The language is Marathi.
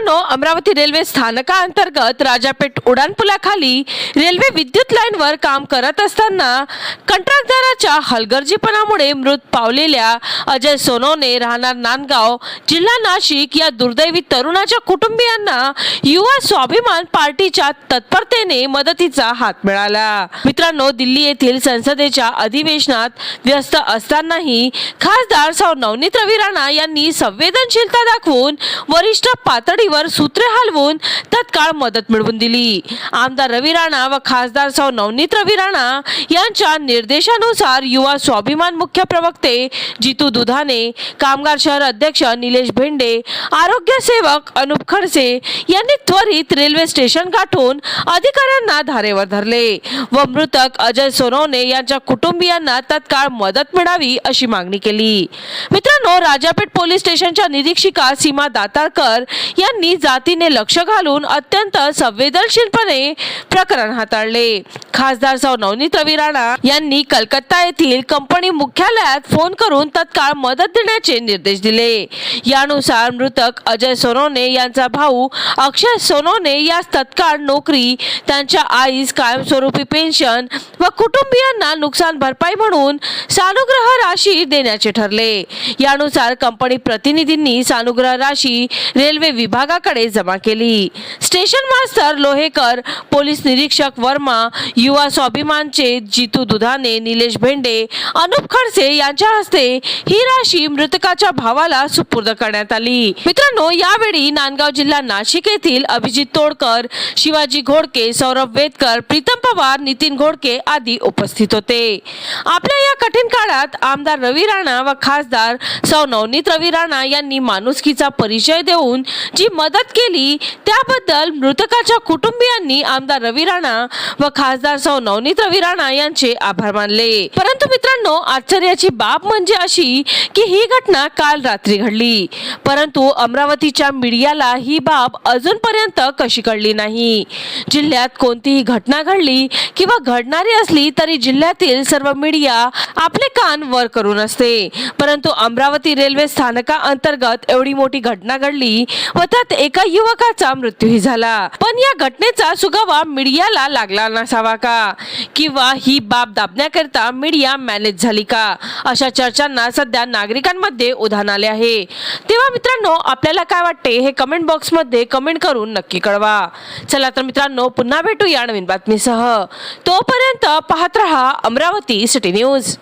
मित्रांनो अमरावती रेल्वे स्थानकाअंतर्गत राजापेठ उड्डाणपुलाखाली रेल्वे विद्युत लाईनवर काम करत असताना कंत्राटदाराच्या हलगर्जीपणामुळे मृत पावलेल्या अजय सोनवणे राहणार नांदगाव जिल्हा नाशिक या दुर्दैवी तरुणाच्या कुटुंबियांना युवा स्वाभिमान पार्टीच्या तत्परतेने मदतीचा हात मिळाला. मित्रांनो दिल्ली येथील संसदेच्या अधिवेशनात व्यस्त असतानाही खासदार सौ नवनीत रवी राणा यांनी संवेदनशीलता दाखवून वरिष्ठ पातळी पातळीवर सूत्रे हलवून तत्काळ मदत मिळवून दिली. आमदार रवी राणा व खासदार सौ नवनीत रवी राणा यांच्या निर्देशानुसार युवा स्वाभिमान मुख्य प्रवक्ते जितू दुधाने कामगार शहर अध्यक्ष निलेश भेंडे आरोग्य सेवक अनुप खडसे यांनी त्वरित रेल्वे स्टेशन गाठून अधिकाऱ्यांना धारेवर धरले व मृतक अजय सोनवणे यांच्या कुटुंबियांना तत्काळ मदत मिळावी अशी मागणी केली. मित्रांनो राजापेठ पोलीस स्टेशनच्या निरीक्षिका सीमा दातारकर यांनी जातीने लक्ष घालून अत्यंत संवेदनशीलपणे प्रकरण हाताळले. खासदार सौ नवनीत रवी राणा यांनी कलकत्ता येथील कंपनी मुख्यालयात फोन करून तत्काळ मदत देण्याचे निर्देश दिले. यानुसार मृतक अजय सोनवणे यांचा भाऊ अक्षय सोनवणे यास तत्काळ नोकरी त्यांच्या आईस कायमस्वरूपी पेन्शन व कुटुंबियांना नुकसान भरपाई म्हणून सानुग्रह राशी देण्याचे ठरले. त्यानुसार कंपनी प्रतिनिधींनी सानुग्रह राशी रेल्वे विभागाकडे जमा केली. स्टेशन मास्तर लोहेकर पोलीस निरीक्षक वर्मा युवा स्वाभिमानचे जितू दुधाने निलेश भेंडे अनुप खडसे यांच्या हस्ते ही राशी मृतकाच्या भावाला सुपूर्द करण्यात आली. मित्रांनो यावेळी नांदगाव जिल्हा नाशिक येथील अभिजित तोडकर शिवाजी घोडके सौरभ वेदकर प्रीतम पवार नितीन घोडके आदी उपस्थित होते. आपल्या या कठीण काळात आमदार रवी राणा व खासदार सौ नवनीत रवी राणा यांनी माणुसकीचा परिचय देऊन जी मदत केली त्याबद्दल मृतकाच्या कुटुंबियांनी आमदार रवी राणा व खासदार सौ नवनीत रवी राणा यांचे आभार मानले. परंतु मित्रांनो आश्चर्याची बाब म्हणजे अशी की ही घटना काल रात्री घडली. परंतु अमरावतीच्या मीडियाला ही बाब अजूनपर्यंत कशी कळली नाही. जिल्ह्यात कोणतीही घटना घडली किंवा घडणारी असली तरी जिल्ह्यातील सर्व मीडिया आपले कान वर करून असते. परंतु अमरावती रेल्वे स्थानका अंतर्गत एवढी मोठी घटना घडली व त्यात एका युवकाचा मृत्यूही झाला. पण या घटनेचा सुगावा मीडियाला लागला नसावा का? किंवा ही बाब दाबण्याकरता मीडिया मॅनेज झाली का? अशा चर्चांना सध्या नागरिकांमध्ये उधाण आले आहे. तेव्हा मित्रांनो आपल्याला काय वाटते हे कमेंट बॉक्समध्ये कमेंट करून नक्की कळवा. चला तर मित्रांनो पुन्हा भेटू या नवीन बातमीसह. तोपर्यंत पाहत रहा अमरावती सिटी न्यूज